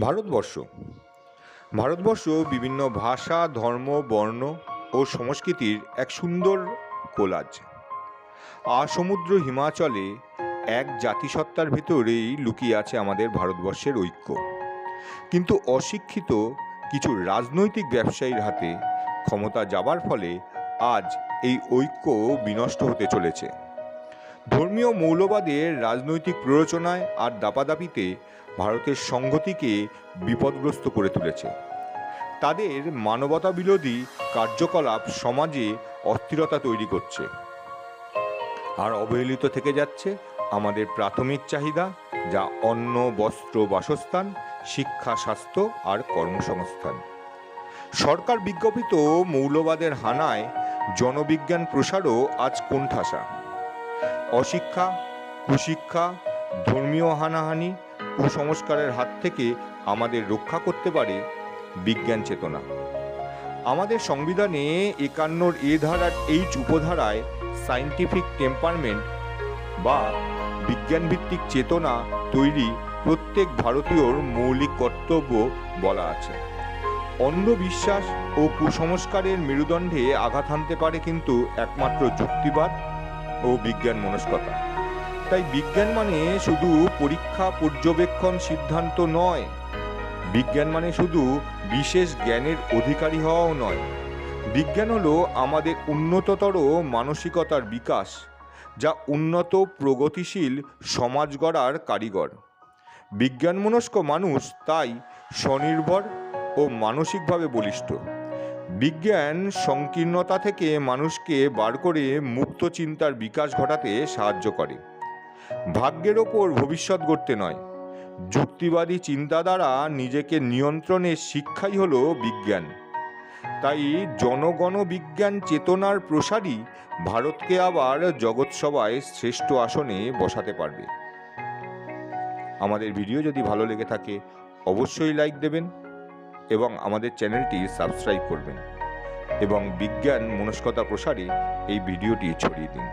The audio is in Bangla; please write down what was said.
ভারতবর্ষ। ভারতবর্ষ বিভিন্ন ভাষা, ধর্ম, বর্ণ ও সংস্কৃতির এক সুন্দর কোলাজ। আসমুদ্র হিমাচলে এক জাতিসত্তার ভেতরেই লুকিয়ে আছে আমাদের ভারতবর্ষের ঐক্য। কিন্তু অশিক্ষিত কিছু রাজনৈতিক ব্যবসায়ীর হাতে ক্ষমতা যাবার ফলে আজ এই ঐক্য বিনষ্ট হতে চলেছে। ধর্মীয় মৌলবাদের রাজনৈতিক প্ররোচনায় আর দাপাদাপিতে ভারতের সংহতিকে বিপদগ্রস্ত করে তুলেছে। তাদের মানবতা বিরোধী কার্যকলাপ সমাজে অস্থিরতা তৈরি করছে। আর অবহেলিত থেকে যাচ্ছে আমাদের প্রাথমিক চাহিদা, যা অন্ন, বস্ত্র, বাসস্থান, শিক্ষা, স্বাস্থ্য আর কর্মসংস্থান। সরকার বিজ্ঞাপিত মৌলবাদের হানায় জনবিজ্ঞান প্রসারও আজ কোণঠাসা। অশিক্ষা, কুশিক্ষা, ধর্মীয় হানাহানি কুসংস্কারের হাত থেকে আমাদের রক্ষা করতে পারে বিজ্ঞান চেতনা। আমাদের সংবিধানে একান্নর এ ধারার এইচ উপধারায় সায়েন্টিফিক টেম্পারমেন্ট বা বিজ্ঞানভিত্তিক চেতনা তৈরি প্রত্যেক ভারতীয়র মৌলিক কর্তব্য বলা আছে। অন্ধবিশ্বাস ও কুসংস্কারের মেরুদণ্ডে আঘাত হানতে পারে কিন্তু একমাত্র যুক্তিবাদ ও বিজ্ঞান মনস্কতা তাই বিজ্ঞান মানে শুধু পরীক্ষা, পর্যবেক্ষণ, সিদ্ধান্ত নয়। বিজ্ঞান মানে শুধু বিশেষ জ্ঞানের অধিকারী হওয়াও নয়। বিজ্ঞান হলো আমাদের উন্নততর মানসিকতার বিকাশ, যা উন্নত, প্রগতিশীল সমাজ গড়ার কারিগর। বিজ্ঞানমনস্ক মানুষ তাই স্বনির্ভর ও মানসিকভাবে বলিষ্ঠ। বিজ্ঞান সংকীর্ণতা থেকে মানুষকে বার করে মুক্ত চিন্তার বিকাশ ঘটাতে সাহায্য করে। ভাগ্যের ওপর ভবিষ্যৎ গড়তে নয়। যুক্তিবাদী চিন্তা দ্বারা নিজেকে নিয়ন্ত্রণের শিক্ষাই হল বিজ্ঞান। তাই জনগণ বিজ্ঞান চেতনার প্রসারই ভারতকে আবার জগৎসভায় শ্রেষ্ঠ আসনে বসাতে পারবে। আমাদের ভিডিও যদি ভালো লেগে থাকে, অবশ্যই লাইক দেবেন এবং আমাদের চ্যানেলটি সাবস্ক্রাইব করবেন এবং বিজ্ঞান মনস্কতা প্রসারে এই ভিডিওটি ছড়িয়ে দিন।